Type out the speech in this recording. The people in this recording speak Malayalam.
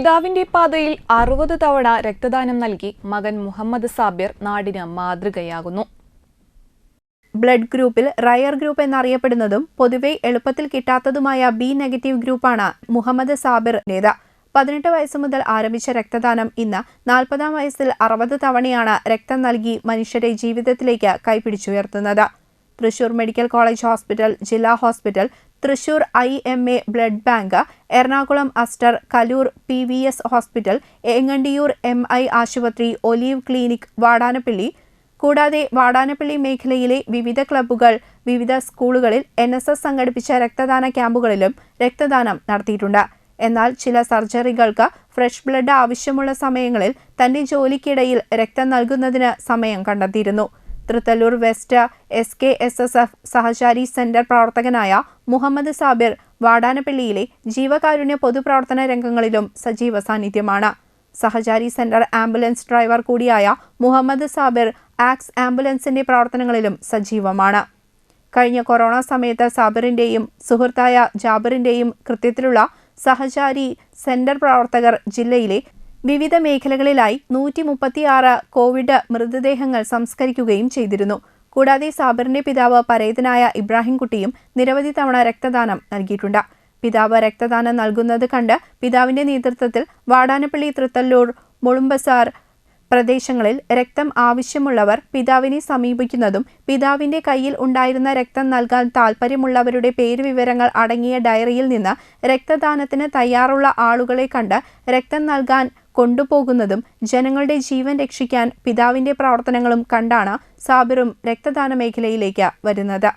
പിതാവിന്റെ പാതയിൽ അറുപത് തവണ രക്തദാനം നൽകി മകൻ മുഹമ്മദ് സാബിർ നാടിന് മാതൃകയാകുന്നു. ബ്ലഡ് ഗ്രൂപ്പിൽ റയർ ഗ്രൂപ്പ് എന്നറിയപ്പെടുന്നതും പൊതുവെ എളുപ്പത്തിൽ കിട്ടാത്തതുമായ ബി നെഗറ്റീവ് ഗ്രൂപ്പാണ് മുഹമ്മദ് സാബിറിന്റേത് പതിനെട്ട് വയസ്സ് മുതൽ ആരംഭിച്ച രക്തദാനം ഇന്ന് നാൽപ്പതാം വയസ്സിൽ അറുപത് തവണയാണ് രക്തം നൽകി മനുഷ്യരെ ജീവിതത്തിലേക്ക് കൈപിടിച്ചുയർത്തുന്നത്. തൃശൂർ മെഡിക്കൽ കോളേജ് ഹോസ്പിറ്റൽ ജില്ലാ hospital Thrissur I M A blood bank Ernakulam Aster Kaloor P V S hospital Engandiyoor M I ആശുപത്രി ഒലീവ് ക്ലിനിക് വാടാനപ്പള്ളി. കൂടാതെ വാടാനപ്പള്ളി മേഖലയിലെ വിവിധ ക്ലബ്ബുകൾ വിവിധ സ്കൂളുകളിൽ എൻ എസ് എസ് സംഘടിപ്പിച്ച രക്തദാന ക്യാമ്പുകളിലും രക്തദാനം നടത്തിയിട്ടുണ്ട്. എന്നാൽ ചില സർജറികൾക്ക് ഫ്രഷ് ബ്ലഡ് ആവശ്യമുള്ള സമയങ്ങളിൽ തന്റെ ജോലിക്കിടയിൽ രക്തം നൽകുന്നതിന് സമയം കണ്ടെത്തിയിരുന്നു. Thrithallur west S K S S F Sahachari centre പ്രവർത്തകനായ മുഹമ്മദ് സാബിർ വാടാനപ്പള്ളിയിലെ ജീവകാരുണ്യ പൊതുപ്രവർത്തന രംഗങ്ങളിലും സജീവ സാന്നിധ്യമാണ്. സഹചാരി സെന്റർ ആംബുലൻസ് ഡ്രൈവർ കൂടിയായ മുഹമ്മദ് സാബിർ ആക്സ് ആംബുലൻസിന്റെ പ്രവർത്തനങ്ങളിലും സജീവമാണ്. കഴിഞ്ഞ കൊറോണ സമയത്ത് സാബിറിന്റെയും സുഹൃത്തായ ജാബിറിന്റെയും കൃത്യത്തിലുള്ള സഹചാരി സെന്റർ പ്രവർത്തകർ ജില്ലയിലെ വിവിധ മേഖലകളിലായി നൂറ്റി മുപ്പത്തിയാറ് കോവിഡ് മൃതദേഹങ്ങൾ സംസ്കരിക്കുകയും ചെയ്തിരുന്നു. കൂടാതെ സാബറിന്റെ പിതാവ് പരേതനായ ഇബ്രാഹിംകുട്ടിയും നിരവധി തവണ രക്തദാനം നൽകിയിട്ടുണ്ട്. പിതാവ് രക്തദാനം നൽകുന്നത് കണ്ട് പിതാവിന്റെ നേതൃത്വത്തിൽ വാടാനപ്പള്ളി തൃത്തല്ലൂർ മുളുമ്പസാർ പ്രദേശങ്ങളിൽ രക്തം ആവശ്യമുള്ളവർ പിതാവിനെ സമീപിക്കുന്നതും പിതാവിന്റെ കയ്യിൽ ഉണ്ടായിരുന്ന രക്തം നൽകാൻ താൽപ്പര്യമുള്ളവരുടെ പേരുവിവരങ്ങൾ അടങ്ങിയ ഡയറിയിൽ നിന്ന് രക്തദാനത്തിന് തയ്യാറുള്ള ആളുകളെ കണ്ട് രക്തം നൽകാൻ കൊണ്ടുപോകുന്നതും ജനങ്ങളുടെ ജീവൻ രക്ഷിക്കാൻ പിതാവിന്റെ പ്രവർത്തനങ്ങളും കണ്ടാണ് സാബിറും രക്തദാന മേഖലയിലേക്ക് വരുന്നത്.